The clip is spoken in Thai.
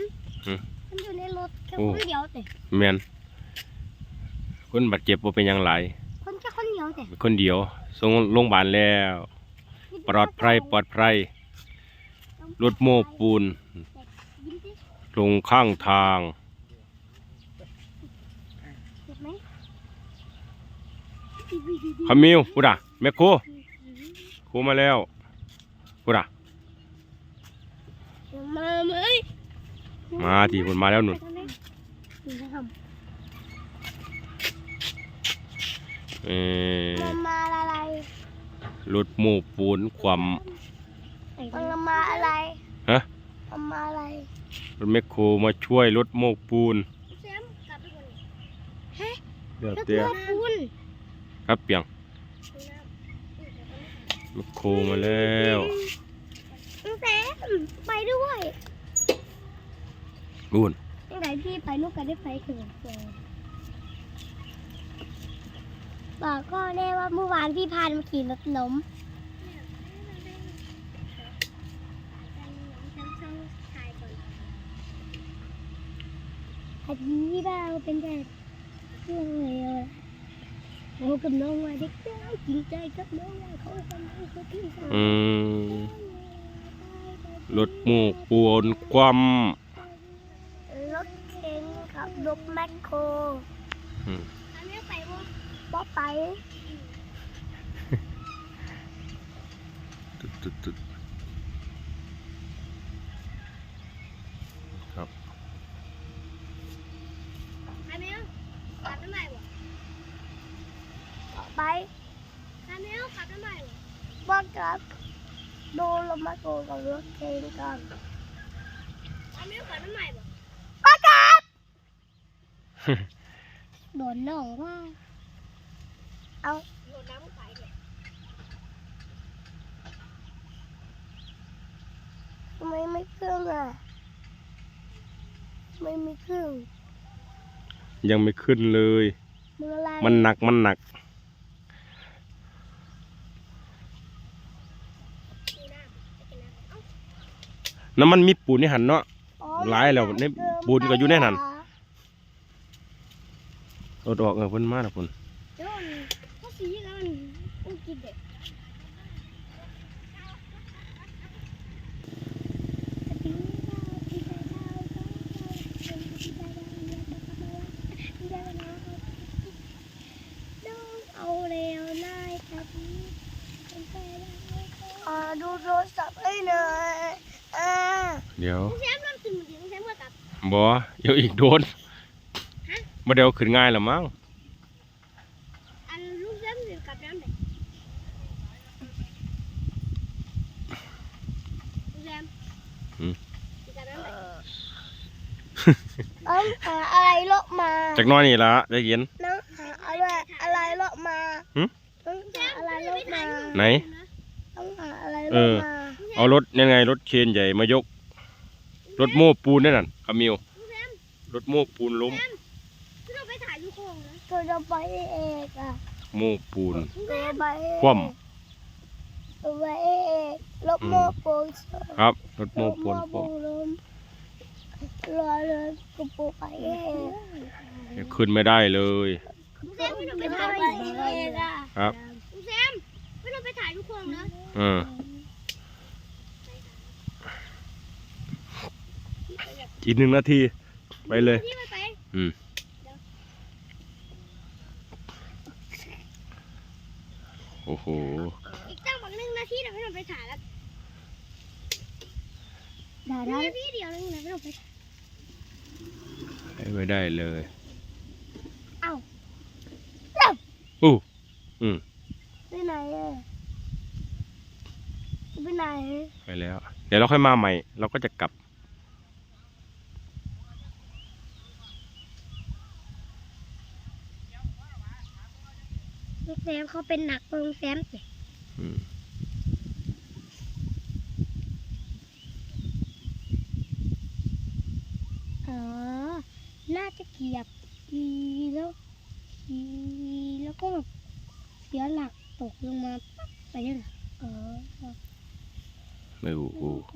มอืมมันอยู่ในรถแค่โอ้ คนเดียวแต่แมนคนบาดเจ็บบ่เป็นหยังหลายคนแค่คนเดียวแต่เป็นคนเดียวส่งโรงพยาบาลแล้ว ปลอดภัยปลอดภัยรถโม้ปูนยิ้มสิลงข้างทาง เจ็บไหมขมิวพูดอะแม่ครูครูมาแล้วพูดอะมาไหม มาที่คนมาแล้วหนุนไปทำไมหนูจะทเออำมามาอะไรรถโม้ปูนความมันมาอะไรฮะมันมาอะไรรถแม่ครูมาช่วยรถโม้ปูนแซมกลับไปก่อนเดี๋ยวรถเตี้ยโม้ปูนครับเปียงแม่ครูมาแล้วแซมไปด้วย บุญยังไงพี่ไปลูกกันได้ไปถึงเจอบอกก็แน่ว่าเมื่อวานพี่พานมาขี่รถล้มอันนี้บ้าเป็นแต่เรื่องอะไรอะโอ้กับน้องว่าเด็กได้จริงใจกับน้องว่าเขาทำให้เขาที่สามอืมรถโม้ปูนความรถเข็นขับ รถแมคโครอืมอันนี้ไปบ่บ่ไปตึ๊ดตึ๊ดตึ๊ดครับอันนี้ขับได้ไหมบ่ไปอันนี้ขับได้ไหมบ่บ่กับโดนรถแมคโครกับรถเข็นกันอันนี้ขับได้ไหมบ่บ่กับ โดนน้องว่า เอาโดนน้ำไปเลยทำไมไม่เครื่องอะ ไม่มีเครื่อง ยังไม่ขึ้นเลยมืออะไรมันหนักมันหนัก น้ำมันมีปูนนี่หันเนาะอ๋อหลายแล้วในปูนก็อยู่ในนั้นรถ ออกเออเพิ่นมาแล้วพุ่นเดี๋ยวมันเขาสีแล้วมันมันกินเด็กเอาเร็วนายแต่ดีอ่าดูโทรศัพท์ให้หน่อยอ่าเดี๋ยวแซมเริ่มขึ้นมาถึงแซมก็กลับบ่เดี๋ยวอีกโดน บ่เดี๋ยวขึ้นง่ายละมั้งอันลูกแซมถึงกลับน้ำไหนลูกแซมอืมถึงกลับน้ำไหนเอ้าหาอะไรเลาะมาจักหน้อยนี่ละได้ยินน้องหาอะไรอะไรเลาะมาหึต้องหาอะไรเลาะมาไหนต้องหาอะไรเอเลาะอมาเอารถยังไงรถเคนใหญ่มายก รถโม้ปูนนั่นน่ะคามิวรถโม้ปูนล้ม ตัวเราไปเองอะโม้ปูนตัวไปเองคว่ตัวไปเองรถโม่ปูนครับรถโม้ปูนรถคว่โม่ล้มรอเลยกระปูไปเองำยังขึ้นไม่ได้เลยแซมไม่ต้องไปถ่ายเองอะครับ แซมไม่ต้องไปถ่ายยูโคงนะเอออีกหนึ่งนาที ไปเลย ที่ไปไปอืม โอ้โห อีกตั้งบักหนึ่งนาทีเดี๋ยวไม่ต้องไปถ่ายแล้วได้ได้นาทีเดียวนึงนะไม่ต้องไปถ่ายไปไม่ได้เลยเอ้าอู้อืมไปไหนอะไปไหน ไปแล้ว เดี๋ยวเราค่อยมาใหม่ เราก็จะกลับ ลูกแซมเขาเป็นหนักลูกแซมสิอืมอ๋อ น่าจะเกียบกีแล้วกีแล้วก็แบบเสียหลักตกลงมาปั๊บไปเนี่ยเหรออ๋อไม่อู้อู้นี่ครับ